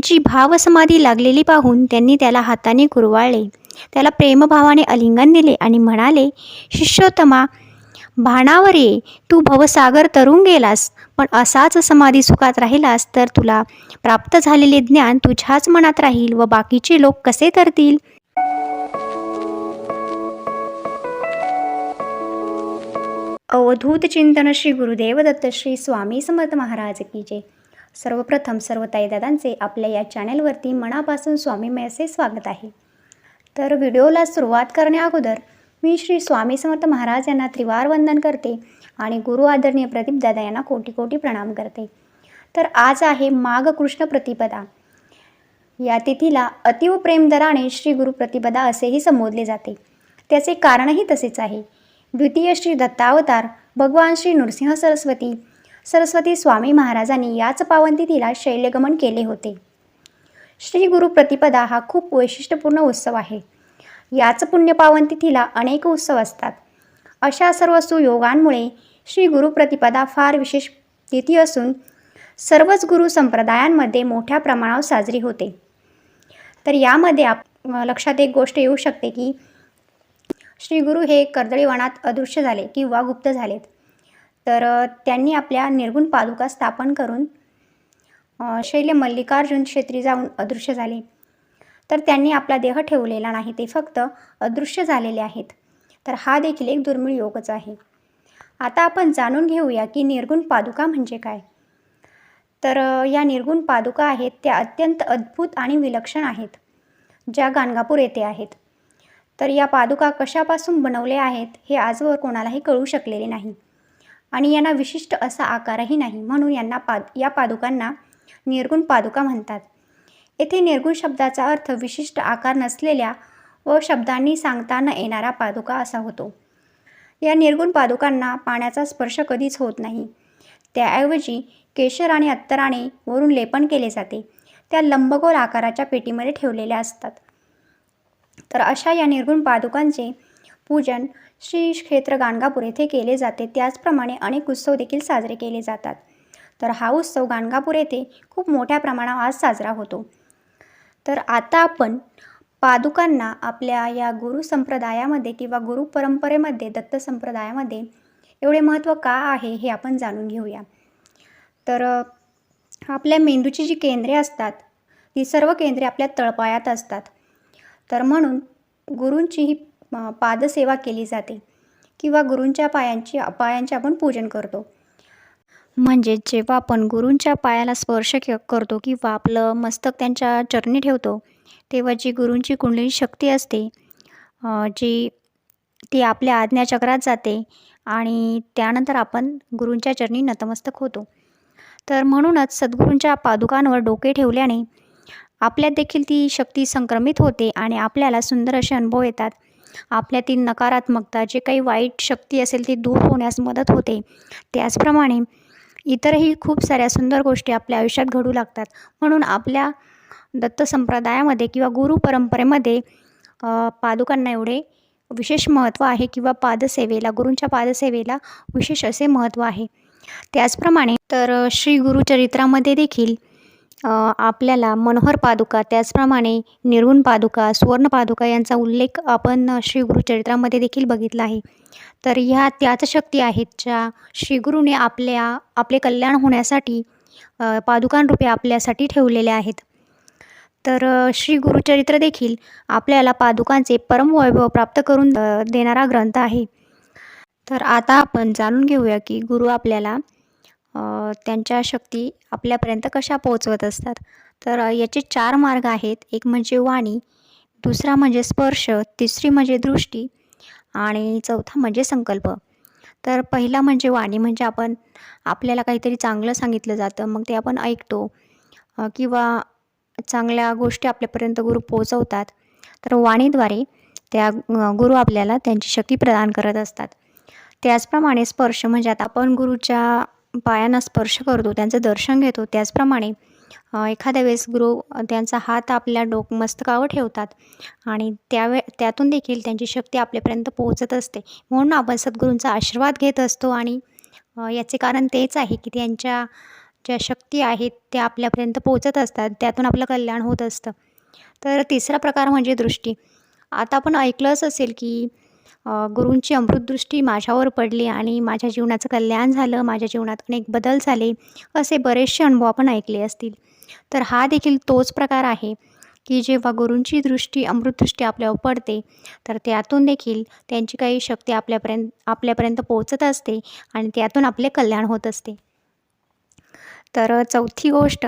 त्यांची भावसमाधी लागलेली पाहून त्यांनी त्याला हाताने कुरवाळले त्याला प्रेमभावाने अलिंगन दिले आणि म्हणाले शिष्योत्तमा भाणावर ये तू भवसागर तरून गेलास पण असाच समाधी सुखात राहिलास तर तुला प्राप्त झालेले ज्ञान तुझ्याच मनात राहील व बाकीचे लोक कसे करतील अवधूत चिंतन श्री गुरुदेव दत्त श्री स्वामी समर्थ महाराज की जय. सर्वप्रथम सर्व ताईदादांचे आपल्या या चॅनेलवरती मनापासून स्वामीमयाचे स्वागत आहे. तर व्हिडिओला सुरुवात करण्याअगोदर मी श्री स्वामी समर्थ महाराज यांना त्रिवार वंदन करते आणि गुरु आदरणीय प्रदीपदादा यांना कोटी कोटी प्रणाम करते. तर आज आहे माघ कृष्ण प्रतिपदा. या तिथीला अतिव प्रेमदराने श्री गुरु प्रतिपदा असेही संबोधले जाते. त्याचे कारणही तसेच आहे. द्वितीय श्री दत्तावतार भगवान श्री नृसिंह सरस्वती सरस्वती स्वामी महाराजांनी याच पावन तिथीला शैल्यगमन केले होते. श्री गुरु प्रतिपदा हा खूप वैशिष्ट्यपूर्ण उत्सव आहे. याच पुण्यपावनतिथीला अनेक उत्सव असतात. अशा सर्व सुयोगांमुळे श्री गुरु प्रतिपदा फार विशेष तिथी असून सर्वच गुरु संप्रदायांमध्ये मोठ्या प्रमाणावर साजरी होते. तर यामध्ये आप लक्षात एक गोष्ट येऊ शकते की श्री गुरु हे कर्दळीवनात अदृश्य झाले किंवा गुप्त झालेत. तर त्यांनी आपल्या निर्गुण पादुका स्थापन करून अ, शैल्य मल्लिकार्जुन क्षेत्री जाऊन अदृश्य झाले. तर त्यांनी आपला देह ठेवलेला नाही ते फक्त अदृश्य झालेले आहेत. तर हा देखील एक दुर्मिळ योगच आहे. आता आपण जाणून घेऊया की निर्गुण पादुका म्हणजे काय. तर या निर्गुण पादुका आहेत त्या अत्यंत अद्भुत आणि विलक्षण आहेत ज्या गाणगापूर येथे आहेत. तर या पादुका कशापासून बनवल्या आहेत हे आजवर कोणालाही कळू शकलेले नाही. आणि यांना विशिष्ट असा आकारही नाही म्हणून यांना पाद या पादुकांना निर्गुण पादुका म्हणतात. येथे निर्गुण शब्दाचा अर्थ विशिष्ट आकार नसलेल्या व शब्दांनी सांगता न येणारा पादुका असा होतो. या निर्गुण पादुकांना पाण्याचा स्पर्श कधीच होत नाही. त्याऐवजी केशर आणि अत्तराने वरून लेपन केले जाते. त्या लंबगोल आकाराच्या पेटीमध्ये ठेवलेल्या असतात. तर अशा या निर्गुण पादुकांचे पूजन श्री क्षेत्र गाणगापूर येथे केले जाते. त्याचप्रमाणे अनेक उत्सव देखील साजरे केले जातात. तर हा उत्सव गाणगापूर येथे खूप मोठ्या प्रमाणावर आज साजरा होतो. तर आता आपण पादुकांना आपल्या या गुरु संप्रदायामध्ये किंवा गुरु परंपरेमध्ये दत्त संप्रदायामध्ये एवढे महत्त्व का आहे हे आपण जाणून घेऊया. तर आपल्या मेंदूची जी केंद्रे असतात ती सर्व केंद्रे आपल्या तळपायात असतात. तर म्हणून गुरूंची ही पादसेवा केली जाते किंवा गुरूंच्या पायांची पायांचे आपण पूजन करतो. म्हणजे जेव्हा आपण गुरूंच्या पायाला स्पर्श करतो किंवा आपलं मस्तक त्यांच्या चरणी ठेवतो तेव्हा जी गुरूंची कुंडली शक्ती असते जी ती आपल्या आज्ञाचक्रात जाते आणि त्यानंतर आपण गुरूंच्या चरणी नतमस्तक होतो. तर म्हणूनच सद्गुरूंच्या पादुकांवर डोके ठेवल्याने आपल्यात देखील ती शक्ती संक्रमित होते आणि आपल्याला सुंदर असे अनुभव येतात. आपल्यातील नकारात्मकता जे काही वाईट शक्ती असेल ती दूर होण्यास मदत होते. त्याचप्रमाणे इतरही खूप साऱ्या सुंदर गोष्टी आपल्या आयुष्यात घडू लागतात. म्हणून आपल्या दत्त संप्रदायामध्ये किंवा गुरु परंपरेमध्ये पादुकांना एवढे विशेष महत्त्व आहे किंवा पादसेवेला गुरूंच्या पादसेवेला विशेष असे महत्त्व आहे. त्याचप्रमाणे तर श्री गुरुचरित्रामध्ये देखील आपल्याला मनोहर पादुका त्याचप्रमाणे निर्गुण पादुका सुवर्ण पादुका यांचा उल्लेख आपण श्री गुरुचरित्रामध्ये देखील बघितला आहे. तर ह्या त्याच शक्ती आहेत ज्या श्रीगुरुने आपल्या आपले कल्याण होण्यासाठी पादुकांरूपे आपल्यासाठी ठेवलेल्या आहेत. तर श्री गुरुचरित्र देखील आपल्याला पादुकांचे परमवैभव प्राप्त करून देणारा ग्रंथ आहे. तर आता आपण जाणून घेऊया की गुरु आपल्याला त्यांच्या शक्ती आपल्यापर्यंत कशा पोहोचवत असतात? तर याचे चार मार्ग आहेत. एक म्हणजे वाणी दुसरा म्हणजे स्पर्श तिसरी म्हणजे दृष्टी आणि चौथा म्हणजे संकल्प. तर पहिला म्हणजे वाणी म्हणजे आपण आपल्याला काहीतरी चांगलं सांगितलं जातं मग ते आपण ऐकतो किंवा चांगल्या गोष्टी आपल्यापर्यंत गुरु पोहोचवतात. तर वाणीद्वारे त्या गुरु आपल्याला त्यांची शक्ती प्रदान करत असतात. त्याचप्रमाणे स्पर्श म्हणजे आता आपण गुरुच्या पायांना स्पर्श करतो त्यांचं दर्शन घेतो. त्याचप्रमाणे एखाद्या वेळेस गुरु त्यांचा हात आपल्या डोक मस्तकावर ठेवतात आणि त्यावे त्यातून देखील त्यांची शक्ती आपल्यापर्यंत पोहोचत असते. म्हणून आपण सद्गुरूंचा आशीर्वाद घेत असतो आणि याचे कारण तेच आहे की त्यांच्या ज्या शक्ती आहेत त्या आपल्यापर्यंत पोचत असतात. त्यातून आपलं कल्याण होत असतं. तर तिसरा प्रकार म्हणजे दृष्टी. आता आपण ऐकलंच असेल की गुरूंची अमृतदृष्टी माझ्यावर पडली आणि माझ्या जीवनाचं कल्याण झालं माझ्या जीवनात अनेक बदल झाले असे बरेचसे अनुभव आपण ऐकले असतील. तर हा देखील तोच प्रकार आहे की जेव्हा गुरूंची दृष्टी अमृतदृष्टी आपल्यावर पडते तर त्यातून देखील त्यांची काही शक्ती आपल्यापर्यंत आपल्यापर्यंत पोहोचत असते आणि त्यातून आपले कल्याण होत असते. तर चौथी गोष्ट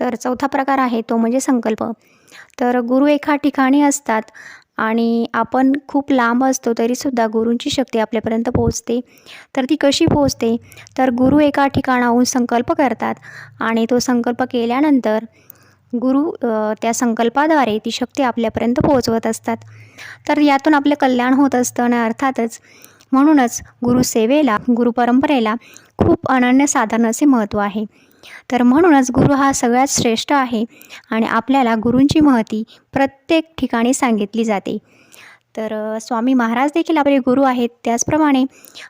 तर चौथा प्रकार आहे तो म्हणजे संकल्प. तर गुरु एका ठिकाणी असतात आणि आपण खूप लांब असतो तरीसुद्धा गुरूंची शक्ती आपल्यापर्यंत पोहोचते. तर ती कशी पोहोचते? तर गुरु एका ठिकाणाहून संकल्प करतात आणि तो संकल्प केल्यानंतर गुरु त्या संकल्पाद्वारे ती शक्ती आपल्यापर्यंत पोहोचवत असतात. तर यातून आपलं कल्याण होत असतं आणि अर्थातच म्हणूनच गुरुसेवेला गुरुपरंपरेला खूप अनन्य साधारण असे महत्त्व आहे. तर म्हणूनच गुरु हा सगळ्यात श्रेष्ठ आहे आणि आपल्याला गुरूंची महती प्रत्येक ठिकाणी सांगितली जाते. तर स्वामी महाराज देखील आपले गुरु आहेत. त्याचप्रमाणे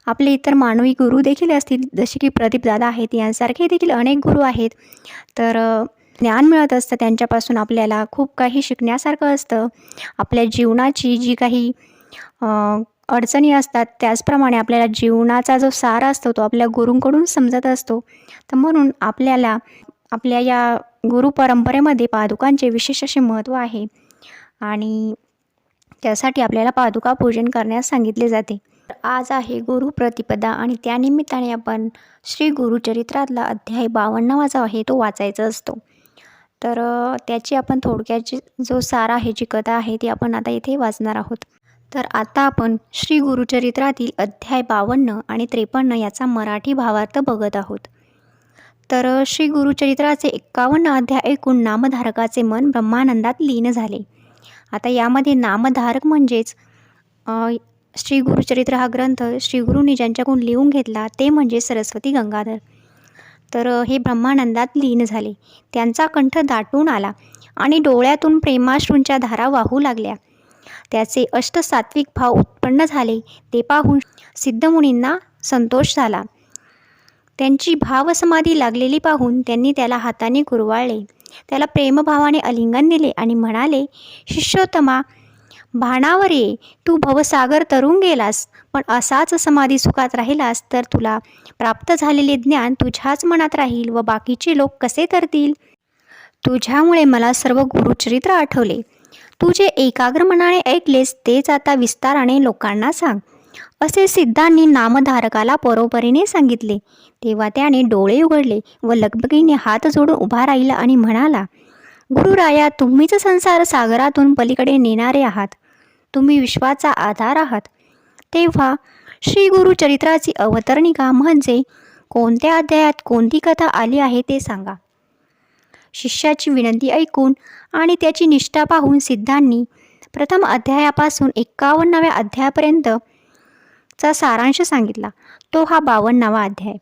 आपले इतर मानवी गुरु देखील असतील जसे की प्रदीपदादा आहेत यांसारखे देखील अनेक गुरु आहेत. तर ज्ञान मिळत असतं त्यांच्यापासून आपल्याला खूप काही शिकण्यासारखं असतं. आपल्या जीवनाची जी काही अडचणी असतात त्याचप्रमाणे आपल्याला जीवनाचा जो सार असतो तो आपल्या गुरूंकडून समजत असतो. तर म्हणून आपल्याला आपल्या या गुरु परंपरेमध्ये पादुकांचे विशेष असे महत्त्व आहे. आणि त्यासाठी आपल्याला पादुका पूजन करण्यास सांगितले जाते. आज आहे गुरु प्रतिपदा आणि त्यानिमित्ताने आपण श्री गुरुचरित्रातला अध्याय बावन्नावाचा आहे तो वाचायचा असतो. तर त्याची आपण थोडक्याची जो सार आहे जी कथा आहे ती आपण आता इथे वाचणार आहोत. तर आता आपण श्री गुरुचरित्रातील अध्याय बावन्न आणि त्रेपन्न याचा मराठी भावार्थ बघत आहोत. तर श्री गुरुचरित्राचे एक्कावन्न अध्याय ऐकून नामधारकाचे मन ब्रह्मानंदात लीन झाले. आता यामध्ये नामधारक म्हणजेच श्री गुरुचरित्र हा ग्रंथ श्री गुरूंनी ज्यांच्याकडून लिहून घेतला ते म्हणजे सरस्वती गंगाधर. तर हे ब्रह्मानंदात लीन झाले. त्यांचा कंठ दाटून आला आणि डोळ्यातून प्रेमाश्रूंच्या धारा वाहू लागल्या. त्याचे अष्टसात्विक भाव उत्पन्न झाले. ते पाहून सिद्धमुनींना संतोष झाला. त्यांची भावसमाधी लागलेली पाहून त्यांनी त्याला हाताने कुरवाळले त्याला प्रेमभावाने अलिंगन दिले आणि म्हणाले शिष्योत्तमा भाणावर ये तू भवसागर तरून गेलास पण असाच समाधी सुखात राहिलास तर तुला प्राप्त झालेले ज्ञान तुझ्याच मनात राहील व बाकीचे लोक कसे करतील तुझ्यामुळे मला सर्व गुरुचरित्र आठवले. तू जे एकाग्र मनाने ऐकलेस तेच आता विस्ताराने लोकांना सांग. असे सिद्धांनी नामधारकाला परोपरीने सांगितले. तेव्हा त्याने डोळे उघडले व लगबगीने हात जोडून उभा राहिला आणि म्हणाला गुरुराया तुम्हीच संसार सागरातून पलीकडे नेणारे आहात. तुम्ही विश्वाचा आधार आहात. तेव्हा श्री गुरुचरित्राची अवतरणिका म्हणजे कोणत्या अध्यायात कोणती कथा आली आहे ते सांगा. शिष्याची विनंती ऐकून आणि त्याची निष्ठा पाहून सिद्धांनी प्रथम अध्यायापासून एक्कावन्नाव्या अध्यायापर्यंत चा सारांश सांगितला. तो हा बावन्नावा अध्याय.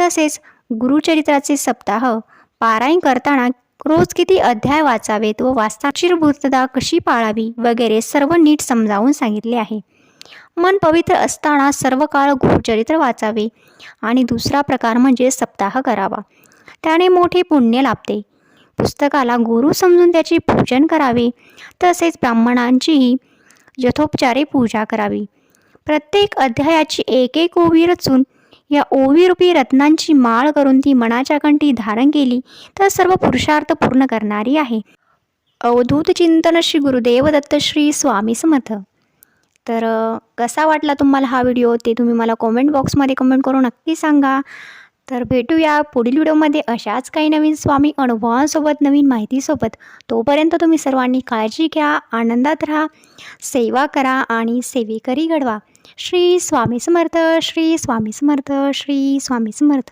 तसेच गुरुचरित्राचे सप्ताह पारायण करताना रोज किती अध्याय वाचावेत व वास्ताक्षरभूतता कशी पाळावी वगैरे सर्व नीट समजावून सांगितले आहे. मन पवित्र असताना सर्व काळ गुरुचरित्र वाचावे आणि दुसरा प्रकार म्हणजे सप्ताह करावा. त्याने मोठे पुण्य लाभते. पुस्तकाला गुरु समजून त्याचे पूजन करावे. तसेच ब्राह्मणांचीही यथोपचारे पूजा करावी. प्रत्येक अध्यायाची एक एक ओवी रचून या ओवीरूपी रत्नांची माळ करून ती मनाच्या कंठी धारण केली तर सर्व पुरुषार्थ पूर्ण करणारी आहे. अवधूत चिंतन श्री गुरुदेव दत्त श्री स्वामी समर्थ. तर कसा वाटला तुम्हाला हा व्हिडिओ? ते तुम्ही मला कॉमेंट बॉक्समध्ये कमेंट करून नक्की सांगा. तर भेटूया पुढील व्हिडिओमध्ये. अशाच काही नवीन स्वामी अनुभवांसोबत नवीन माहितीसोबत. तोपर्यंत तुम्ही सर्वांनी काळजी घ्या आनंदात राहा सेवा करा आणि सेवेकरी घडवा. श्री स्वामी समर्थ श्री स्वामी समर्थ श्री स्वामी समर्थ.